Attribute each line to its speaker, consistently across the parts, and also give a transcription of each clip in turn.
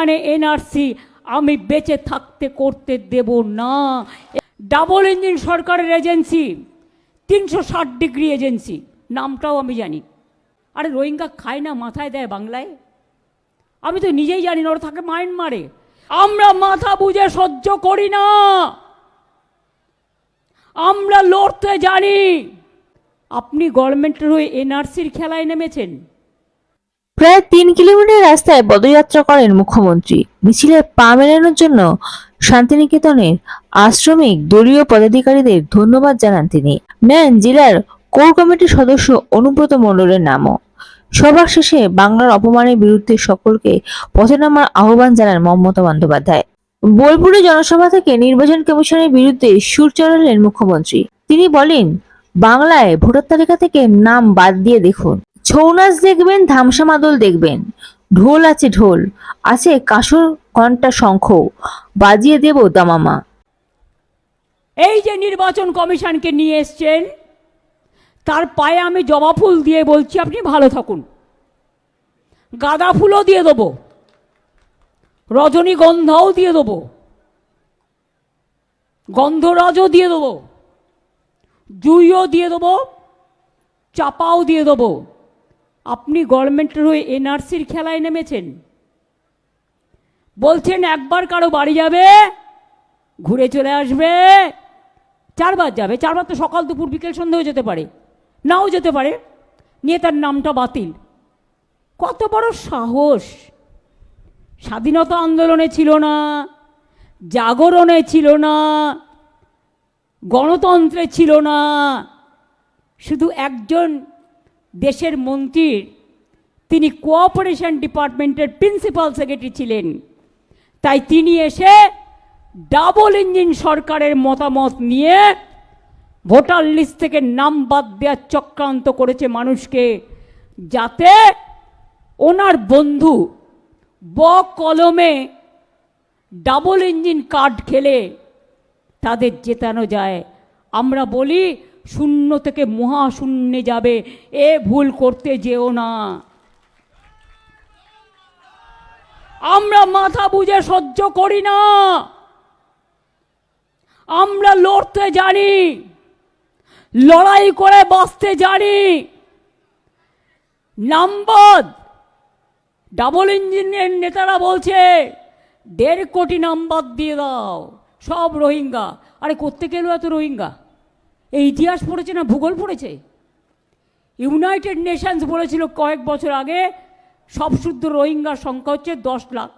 Speaker 1: এখানে এনআরসি, আমি বেঁচে থাকতে করতে দেব না। ডাবল ইঞ্জিন সরকারের এজেন্সি, তিনশো ষাট ডিগ্রি এজেন্সি, নামটাও আমি জানি। আরে রোহিঙ্গা খায় না, মাথায় দেয় বাংলায়? আমি তো নিজেই জানি না, ওরা থাকে মাইন্ড মারে আমরা মাথা বুঝে সহ্য করি না। আমরা লড়তে জানি। আপনি গভর্নমেন্টের হয়ে এনআরসির খেলায় নেমেছেন।
Speaker 2: প্রায় তিন কিলোমিটার রাস্তায় পদযাত্রা করেন মুখ্যমন্ত্রী। মিছিলে পা মেলানোর জন্য শান্তিনিকেতনের আশ্রমিক দলীয় পদাধিকারীদের ধন্যবাদ জানান তিনি। নেন জেলার কোর কমিটির সদস্য অনুব্রত মণ্ডলের নামও। সভা শেষে বাংলার অপমানের বিরুদ্ধে সকলকে পথে নামার আহ্বান জানান মমতা বন্দ্যোপাধ্যায়। বোলপুরে জনসভা থেকে নির্বাচন কমিশনের বিরুদ্ধে সুর চড়ালেন মুখ্যমন্ত্রী। তিনি বলেন, বাংলায় ভোটার তালিকা থেকে নাম বাদ দিয়ে দেখুন। ছৌ নাচ দেখবেন ধামসা মাদল দেখবেন। ঢোল আছে ঢোল, আছে কাসর ঘণ্টা শঙ্খ। বাজিয়ে দেব দামামা।
Speaker 1: এই যে নির্বাচন কমিশনকে নিয়ে এসছেন, তার পায়ে আমি জবা ফুল দিয়ে বলছি, আপনি ভালো থাকুন। গাঁদা ফুলও দিয়ে দেবো, রজনীগন্ধাও দিয়ে দেবো, গন্ধরাজও দিয়ে দেবো, জুইও দিয়ে দেবো, চাপাও দিয়ে দেবো। আপনি গভর্নমেন্টের হয়ে এনআরসির খেলায় নেমেছেন। বলছেন একবার কারও বাড়ি যাবে, ঘুরে চলে আসবে, চারবার যাবে। চারবার তো সকাল, দুপুর, বিকেল সন্ধেও যেতে পারে। নাও যেতে পারে। নিয়ে তার নামটা বাতিল। কত বড় সাহস। স্বাধীনতা আন্দোলনে ছিল না, জাগরণে ছিল না, গণতন্ত্রে ছিল না। শুধু একজন দেশের মন্ত্রীর, তিনি কোঅপারেশন ডিপার্টমেন্টের প্রিন্সিপাল সেক্রেটারি ছিলেন। তাই তিনি এসে ডাবল ইঞ্জিন সরকারের মতামত নিয়ে ভোটার লিস্ট থেকে নাম বাদ দেওয়ার চক্রান্ত করেছে মানুষকে, যাতে ওনার বন্ধু ব কলমে ডাবল ইঞ্জিন কার্ড খেলে তাদের জেতানো যায়। আমরা বলি শূন্য থেকে মহাশূন্যে যাবে। এ ভুল করতে যেও না। আমরা মাথা বুঝে সহ্য করি না। আমরা লড়তে জানি। লড়াই করে বাঁচতে জানি। নাম্বাদ। ডাবল ইঞ্জিনের নেতারা বলছে, দেড় কোটি নাম্বার দিয়ে দাও। সব রোহিঙ্গা। আরে করতে গেল এত রোহিঙ্গা? এই ইতিহাস পড়েছে না ভূগোল পড়েছে? ইউনাইটেড নেশনস বলেছিল কয়েক বছর আগে সব শুদ্ধ রোহিঙ্গার সংখ্যা হচ্ছে দশ লাখ।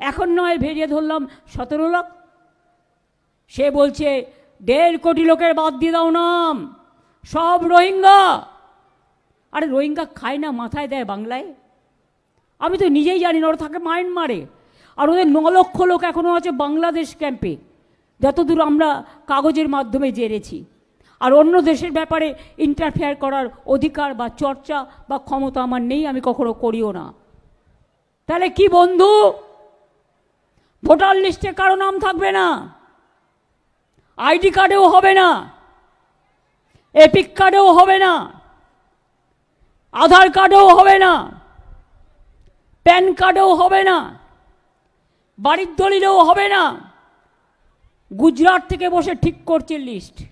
Speaker 1: এখন নয় ভেরিয়ে ধরলাম সতেরো লাখ। সে বলছে, দেড় কোটি লোকের বাদ দিয়ে দাও নাম। সব রোহিঙ্গা। আরে রোহিঙ্গা খায় না, মাথায় দেয় বাংলায়? আমি তো নিজেই জানি না, ওরা থাকে মাইন্ড মারে আর ওদের ন লক্ষ লোক এখনও আছে বাংলাদেশ ক্যাম্পে যতদূর আমরা কাগজের মাধ্যমে জেনেছি। আর অন্য দেশের ব্যাপারে ইন্টারফেয়ার করার অধিকার বা চর্চা বা ক্ষমতা আমার নেই, আমি কখনো করিও না। তাহলে কি বন্ধু? ভোটার লিস্টে কারও নাম থাকবে না। আইডি কার্ডেও হবে না। এপিক কার্ডেও হবে না। আধার কার্ডেও হবে না। প্যান কার্ডেও হবে না। বাড়ির দলিলেও হবে না। গুজরাট থেকে বসে ঠিক করছে লিস্ট।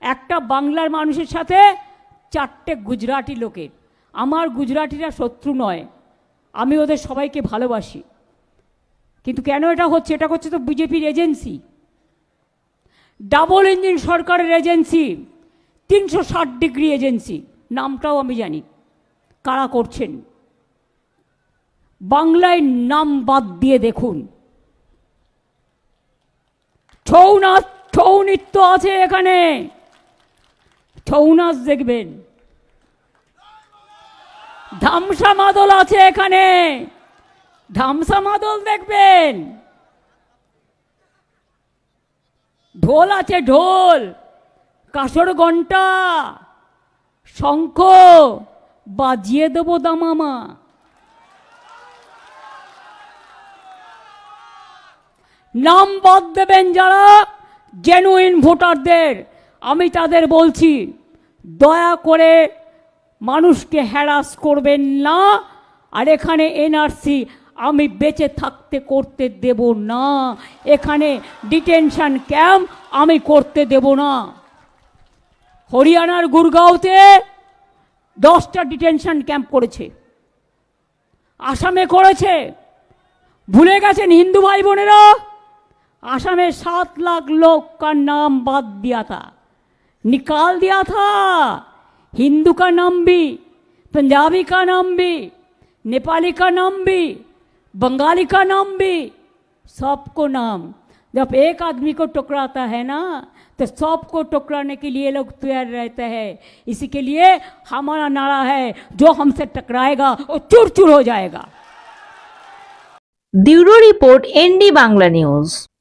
Speaker 1: একটা বাংলার মানুষের সাথে চারটে গুজরাটি লোকের। আমার গুজরাটিরা শত্রু নয়। আমি ওদের সবাইকে ভালোবাসি। কিন্তু কেন এটা হচ্ছে? এটা হচ্ছে তো বিজেপির এজেন্সি। ডাবল ইঞ্জিন সরকারের এজেন্সি, তিনশো ষাট ডিগ্রি এজেন্সি, নামটাও আমি জানি। কারা করছেন? বাংলায় নাম বাদ দিয়ে দেখুন। ছৌ নাচ, ছৌ নৃত্য আছে এখানে। ছৌ নাচ দেখবেন। ধামসা মাদল আছে এখানে। ধামসা মাদল দেখবেন। ঢোল আছে ঢোল, কাসর ঘণ্টা শঙ্খ, বাজিয়ে দেবো দামামা। নাম বাদ দেবেন যারা জেনুইন ভোটারদের আমি তাদের বলছি, দয়া করে মানুষকে হ্যারাস করবেন না, আর এখানে এনআরসি আমি বেঁচে থাকতে করতে দেব না, এখানে ডিটেনশন ক্যাম্প আমি করতে দেব না। হরিয়ানার গুরগাঁওতে দশটা ডিটেনশন ক্যাম্প করেছে। আসামে করেছে। ভুলে গেছেন হিন্দু ভাই বোনেরা? আসামে সাত লাখ লোক কার নাম বাদ দিয়া তা। निकाल दिया था। हिंदू का नाम भी, पंजाबी का नाम भी, नेपाली का नाम भी, बंगाली का नाम भी, सबको नाम। जब एक आदमी को टुकराता है ना तो सबको टुकड़ाने के लिए लोग तैयार रहते हैं। इसी के लिए हमारा नारा है, जो हमसे टकराएगा, वो चूर चूर हो जाएगा।
Speaker 2: Bureau report ND Bangla news.